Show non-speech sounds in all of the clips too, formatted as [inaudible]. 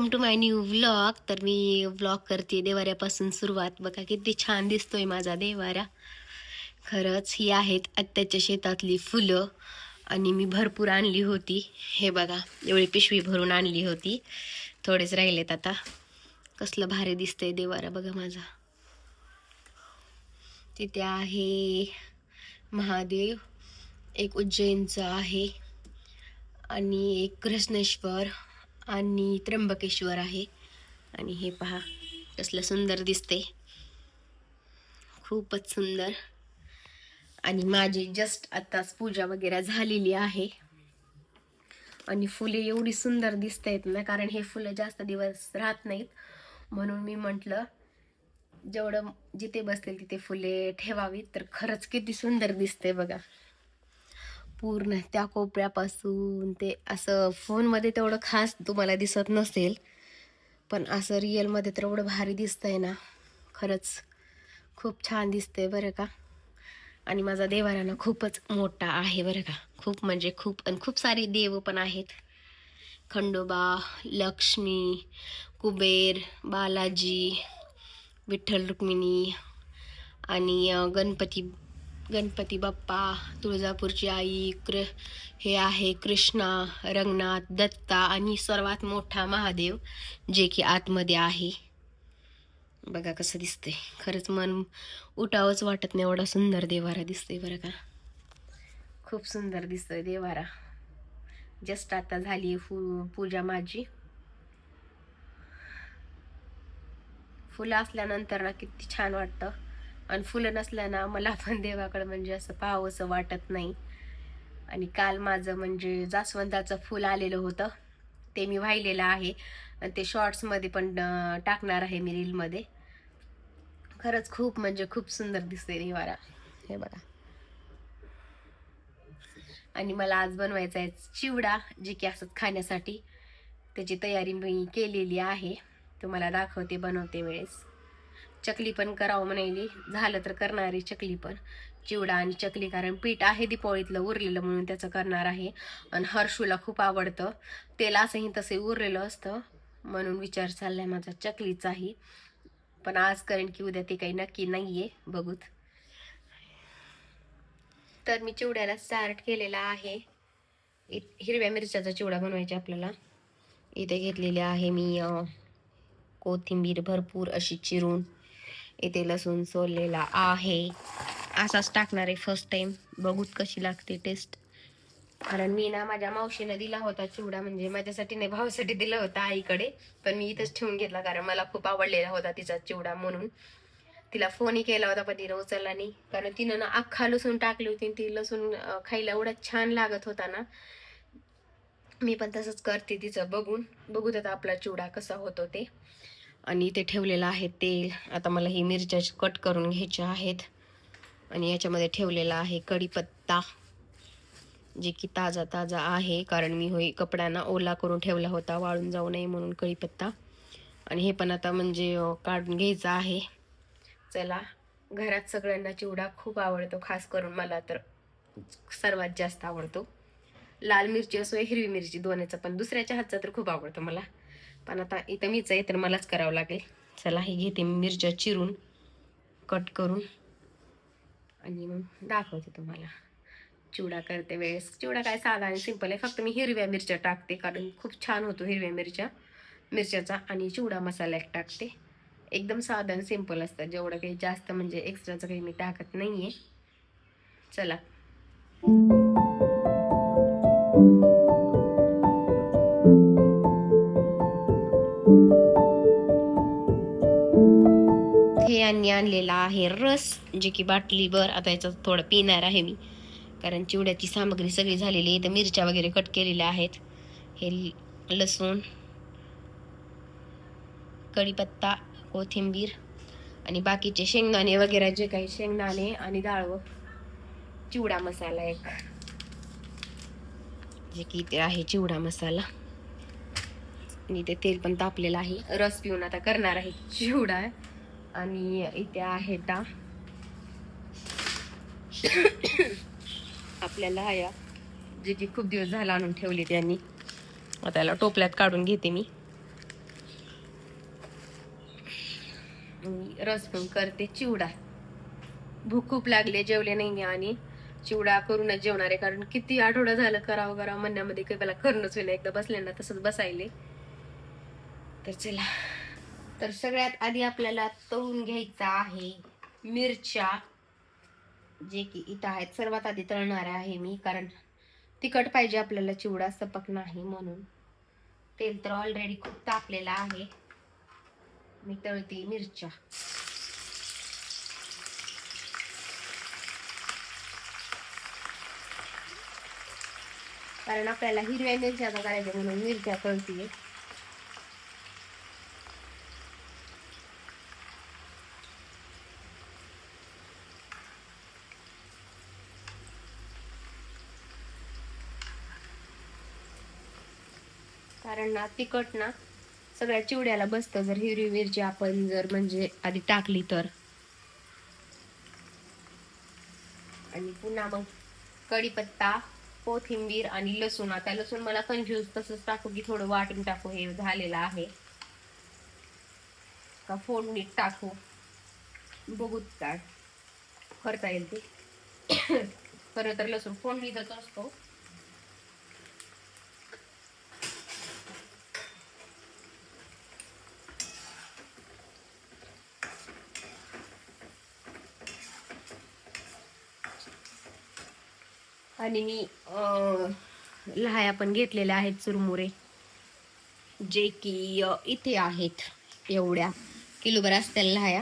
Welcome to my new vlog. तर मी vlog करते देवाऱ्यापासून सुरुवात. बघा किती छान दिसतोय माझा देवारा. खरंच ही आहेत आत्याच्या शेतातली फुलं आणि मी भरपूर आणली होती. हे बघा एवढी पिशवी भरून आणली होती. थोडेच राहिलेत आता. कसलं भारी दिसतंय देवारा बघा माझा. तिथे आहे महादेव एक उज्जैनचं आहे आणि एक कृष्णेश्वर. आणि त्र्यंबकेश्वर आहे. आणि हे पहा कसलं सुंदर दिसते. खूपच सुंदर. आणि माझी जस्ट आत्ताच पूजा वगैरे झालेली आहे. आणि फुले एवढी सुंदर दिसत आहेत ना कारण हे फुलं जास्त दिवस राहत नाहीत. म्हणून मी म्हटलं जेवढं जिथे बसतील तिथे फुले ठेवावीत तर खरंच किती सुंदर दिसते बघा. पूर्ण त्या कोपऱ्यापासून ते असं फोनमध्ये तेवढं खास तुम्हाला दिसत नसेल पण असं रिअलमध्ये तर एवढं भारी दिसतंय ना. खरंच खूप छान दिसतंय बरं का. आणि माझा देवाराना खूपच मोठा आहे बरं का. खूप म्हणजे खूप आणि खूप सारे देव पण आहेत. खंडोबा लक्ष्मी कुबेर बालाजी विठ्ठल रुक्मिणी आणि गणपती गणपती बाप्पा तुळजापूरची आई कृ हे आहे कृष्णा रंगनाथ दत्ता आणि सर्वात मोठा महादेव जे की आतमध्ये आहे. बघा कसं दिसते खरंच मन उठावंच वाटत नाही. एवढा सुंदर देवारा दिसतोय बरं का. खूप सुंदर दिसतोय देवारा. जस्ट आता झाली फू पूजा माझी. फुलं असल्यानंतर ना किती छान वाटतं. आणि फुलं नसल्यानं मला पण देवाकडं म्हणजे असं पाहावंसं वाटत नाही. आणि काल माझं म्हणजे जास्वंदाचं फुल आलेलं होतं. ते मी वाहिलेलं आहे. आणि ते शॉर्ट्समध्ये पण टाकणार आहे मी रीलमध्ये. खरंच खूप म्हणजे खूप सुंदर दिसते निवारा हे बघा. आणि मला आज बनवायचा आहे चिवडा जे की असंच खाण्यासाठी. त्याची तयारी मी केलेली आहे. तुम्हाला दाखवते बनवते वेळेस. चकली पण करावं म्हणाली झालं तर करणारी चकली पण. चिवडा आणि चकली कारण पीठ आहे दीपोळीतलं उरलेलं म्हणून त्याचं करणार आहे. आणि हर्षूला खूप आवडतं. तेल असंही तसे उरलेलं असतं. म्हणून विचार चाललाय माझा चकलीचाही. पण आज करेन की उद्या ते काही नक्की नाही आहे बघूत. तर मी चिवड्याला स्टार्ट केलेला आहे. इ- हिरव्या मिरच्याचा चिवडा बनवायचा आपल्याला. इथे घेतलेले आहे मी कोथिंबीर भरपूर अशी चिरून. इथे लसूण सोललेला आहे. असाच टाकणार आहे फर्स्ट टाइम बघूत कशी लागते टेस्ट कारण मी ना माझ्या मावशीनं दिला होता चिवडा म्हणजे माझ्यासाठी नाही भावासाठी दिला होता आईकडे. पण मी इथंच ठेवून घेतला कारण मला खूप आवडलेला होता तिचा चिवडा म्हणून. तिला फोनही केला होता पण तिला उचलला नाही. कारण तिनं ना अख्खा लसूण टाकली होती ती लसूण खायला एवढा छान लागत होता ना. मी पण तसंच करते तिचं बघून. बघूत आता आपला चिवडा कसा होतो ते. आणि इथे ठेवलेलं आहे तेल. आता मला ही मिरच्या कट करून घ्यायच्या आहेत. आणि याच्यामध्ये ठेवलेला आहे कढीपत्ता जे की ताजा ताजा आहे कारण मी होई कपड्यांना ओला करून ठेवला होता वाळून जाऊ नये म्हणून कढीपत्ता. आणि हे पण आता म्हणजे काढून घ्यायचं आहे. चला घरात सगळ्यांना चिवडा खूप आवडतो खास करून मला तर सर्वात जास्त आवडतो. लाल मिरची असो हिरवी मिरची दोन्हीचा पण. दुसऱ्याच्या हातचा तर खूप आवडतो मला. पण आता इथं मीच आहे तर मलाच करावं लागेल. चला हे घेते मी मिरच्या चिरून कट करून. आणि मग दाखवते तुम्हाला. चिवडा करते वेळेस. चिवडा काय साधा आणि सिंपल आहे. फक्त मी हिरव्या मिरच्या टाकते कारण खूप छान होतो हिरव्या मिरच्या. मिरच्याचा आणि चिवडा मसाला एक टाकते. एकदम साधा आणि सिंपल असतं. जेवढं काही जास्त म्हणजे एक्स्ट्राचं काही मी टाकत नाही आहे चला. यांनी आणलेला आहे रस जे की बाटलीभर आता याचं थोडं पिणार आहे मी. कारण चिवड्याची सामग्री सगळी झालेली आहे तर मिरच्या वगैरे कट केलेल्या आहेत. हे लसूण कढीपत्ता कोथिंबीर आणि बाकीचे शेंगदाणे वगैरे जे काही शेंगदाणे आणि डाळ चिवडा मसाला एक. जे की ते आहे चिवडा मसाला. आणि ते तेल पण तापलेलं आहे. रस पिऊन आता करणार आहे चिवडा. आणि इथे आहे ता. आपल्याला ह्या जे की खूप दिवस झाला आणून ठेवली त्यांनी त्याला टोपल्यात काढून घेते मी. रस पण करते चिवडा. भूक खूप लागले जेवले नाही आणि चिवडा करूनच जेवणार आहे. कारण किती आठवडा झालं करावं करावं म्हणण्यामध्ये काही मला करणंच होईल एकदा बसले ना तसंच बसायले. तर चला. तर सगळ्यात आधी आपल्याला तळून घ्यायचा आहे मिरच्या जे की इथं आहेत. सर्वात आधी तळणार आहे मी कारण तिखट पाहिजे आपल्याला चिवडा सपक नाही म्हणून. तेल तर ऑलरेडी खूप तापलेलं आहे. मी तळते मिरच्या. कारण आपल्याला हिरव्या मिरच्या करायच्या म्हणून मिरच्या तळतीये. कारण ना तिखट ना सगळ्या चिवड्याला बसतं. जर हिरवी मिरची आपण जर म्हणजे आधी टाकली तर. आणि पुन्हा मग कढीपत्ता कोथिंबीर आणि लसूण. आता लसूण मला कन्फ्यूज तसंच टाकू की थोडं वाटून टाकू. हे झालेलं आहे. का फोडणीत टाकू. बघूत काय करता येईल ते. [coughs] खरं तर लसूण फोडणीतच असतो. आणि मी लहाया पण घेतलेल्या आहेत चुरमुरे. जे की इथे आहेत एवढ्या किलोभर असतील लहाया.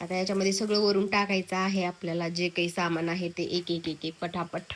आता याच्यामध्ये सगळं वरून टाकायचं आहे आपल्याला जे काही सामान आहे ते एक एक एक एक पटापट.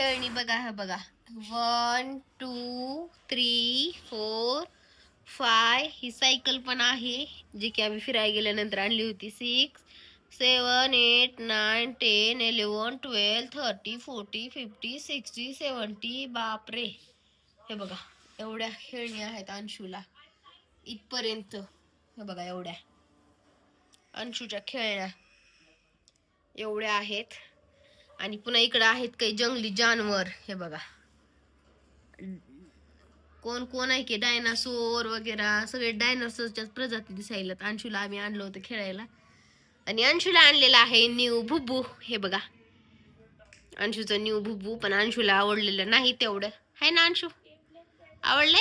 खेळणी बघा हा बघा. One two three four five ही सायकल पण आहे जी की आम्ही फिरायला गेल्यानंतर आणली होती. Six seven eight nine ten eleven twelve thirty forty fifty sixty seventy बापरे. हे बघा एवढ्या खेळणी आहेत अंशूला. इथपर्यंत हे बघा एवढ्या. अंशूच्या खेळण्या एवढ्या आहेत. आणि पुन्हा इकडं आहेत काही जंगली जानवर. हे बघा. कोण कोण आहे की डायनासोर वगैरे? सगळे डायनासोरच्याच प्रजाती दिसायला. अंशूला आम्ही आणलं होतं खेळायला. आणि अंशूला आणलेला आहे न्यू भुबू हे बघा. अंशूचं न्यू भुबू पण अंशूला आवडलेलं नाही तेवढं. आहे ना अंशू? आवडले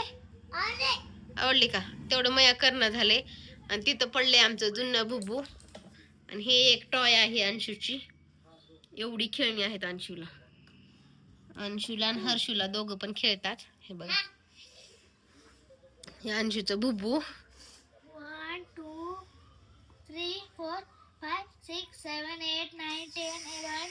आवडले का? तेवढं मया करणं झाले आणि तिथं पडले आमचं जुनं भुबू आणि हे एक टॉय आहे अंशूची. एवढी खेळणी आहेत अंशूला. अंशूला आणि हर्षूला दोघं पण खेळतात. हे बघा. हे अंशूचं बुबू. One, two, three, four, five, six, seven, eight, nine, ten, eleven,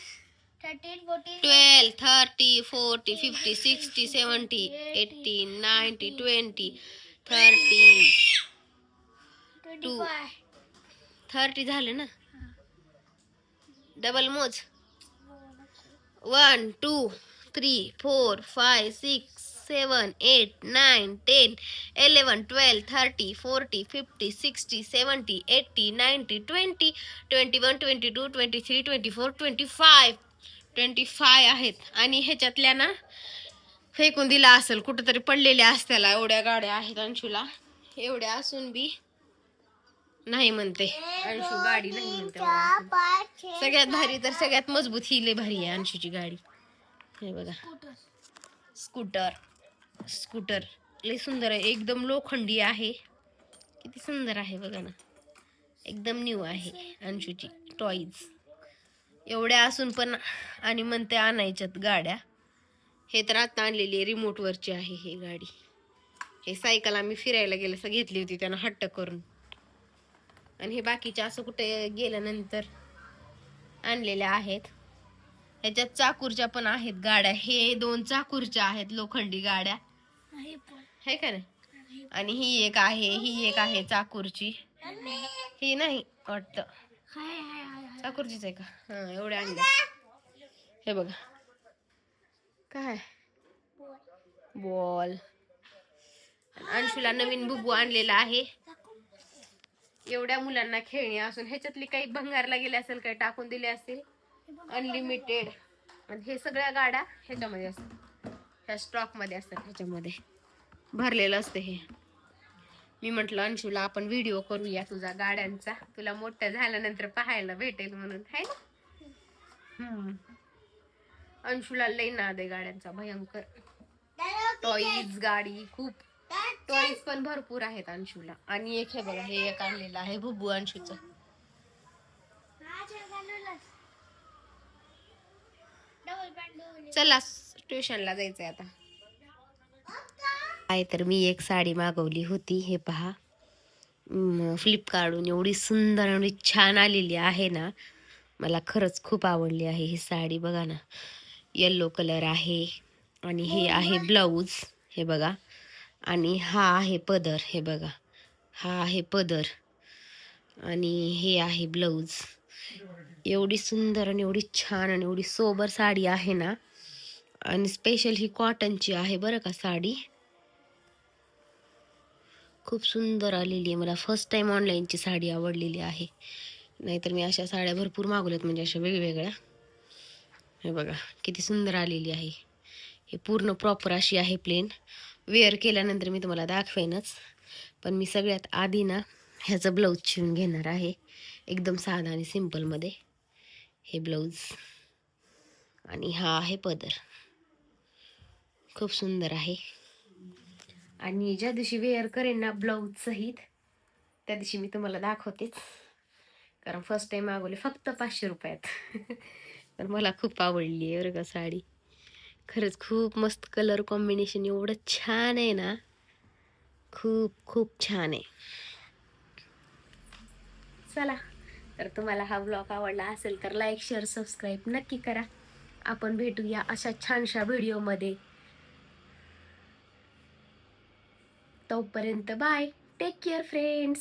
thirteen, fourteen. Twelve thirty forty fifty sixty seventy eighty ninety twenty thirty. Five thirty झालं ना? डबल मोज. One two three four five six seven eight nine ten eleven twelve thirty forty fifty sixty seventy eighty ninety twenty twenty one twenty two twenty three twenty four twenty five twenty five आहेत. आणि ह्याच्यातल्या ना फेकून दिला असेल कुठंतरी पडलेल्या असत्याला. एवढ्या गाड्या आहेत अंशूला. एवढ्या असून बी नाही म्हणते. अंशू गाडी नाही म्हणते मला सगळ्यात भारी तर सगळ्यात मजबूत ही लय भारी आहे अंशूची गाडी. हे बघा. स्कूटर. स्कूटर. लय सुंदर आहे. एकदम लोखंडी आहे. किती सुंदर आहे बघा ना. एकदम न्यू आहे अंशूची टॉईज. एवढ्या असून पण आणि म्हणते आणायच्यात गाड्या. हे तर आता आणलेली आहे. रिमोटवरची आहे ही गाडी. हे सायकल आम्ही फिरायला गेलं असं घेतली होती. त्यानं हट्ट करून. आणि हे बाकीचे असं कुठे गेल्यानंतर आणलेल्या आहेत. ह्याच्यात चाकूरच्या पण आहेत गाड्या. हे दोन चाकूरच्या आहेत लोखंडी गाड्या. हे का नाही? आणि ही एक आहे ही एक आहे चाकूरची. ही नाही वाटतं. चाकूरचीच आहे का? हा एवढ्या आणल्या हे बघा. काय? बॉल. अंशूला नवीन बुबू आणलेला आहे. एवढ्या मुलांना खेळणी असून ह्याच्यातली काही भंगारला गेले असेल काही टाकून दिले असेल अनलिमिटेड आणि हे सगळ्या गाड्या ह्याच्यामध्ये असतात. ह्या स्टॉकमध्ये असतात ह्याच्यामध्ये. भरलेलं असतं हे. मी म्हटलं अंशूला आपण व्हिडिओ करूया तुझा गाड्यांचा. तुला मोठं झाल्यानंतर पाहायला भेटेल म्हणून. आहे ना. अंशूला लई नाद आहे गाड्यांचा. भयंकर. टॉईज गाडी खूप टॉईज पण भरपूर आहेत अंशूला. आणि एक हे बघा हे एक आणलेलं आहे बुबू अंशूच. चला ट्युशनला जायचंय आता. काय तर मी एक साडी मागवली होती हे पहा. फ्लिपकार्टून एवढी सुंदर आणि छान आलेली आहे ना. मला खरंच खूप आवडली आहे ही साडी बघा ना. येल्लो कलर आहे आणि हे आहे ब्लाऊज हे बघा. आणि हा आहे पदर हे बघा. हा आहे पदर आणि हे आहे ब्लाऊज. एवढी सुंदर आणि एवढी छान आणि एवढी सोबर साडी आहे ना. आणि स्पेशल ही कॉटनची आहे बरं का साडी. खूप सुंदर आलेली आहे. मला फर्स्ट टाईम ऑनलाईनची साडी आवडलेली आहे. नाहीतर मी अशा साड्या भरपूर मागवल्यात म्हणजे अशा वेगवेगळ्या. हे बघा किती सुंदर आलेली आहे. हे पूर्ण प्रॉपर अशी आहे प्लेन वेअर केल्यानंतर मी तुम्हाला दाखवेनच. पण मी सगळ्यात आधी ना ह्याचं ब्लाऊज शिवून घेणार आहे. एकदम साधा आणि सिम्पलमध्ये हे ब्लाऊज आणि हा आहे पदर. खूप सुंदर आहे. आणि ज्या दिवशी वेअर करेन ना ब्लाऊज सहित त्या दिवशी मी तुम्हाला दाखवतेच. कारण फर्स्ट टाइम मागवले फक्त पाचशे रुपयात. [laughs] पण मला खूप आवडली आहे बरं का साडी. खरंच खूप मस्त कलर कॉम्बिनेशन एवढं छान आहे ना. खूप खूप छान आहे. चला तर तुम्हाला हा ब्लॉग आवडला असेल तर लाईक शेअर सबस्क्राईब नक्की करा. आपण भेटूया अशा छानशा व्हिडिओमध्ये तोपर्यंत बाय टेक केअर फ्रेंड्स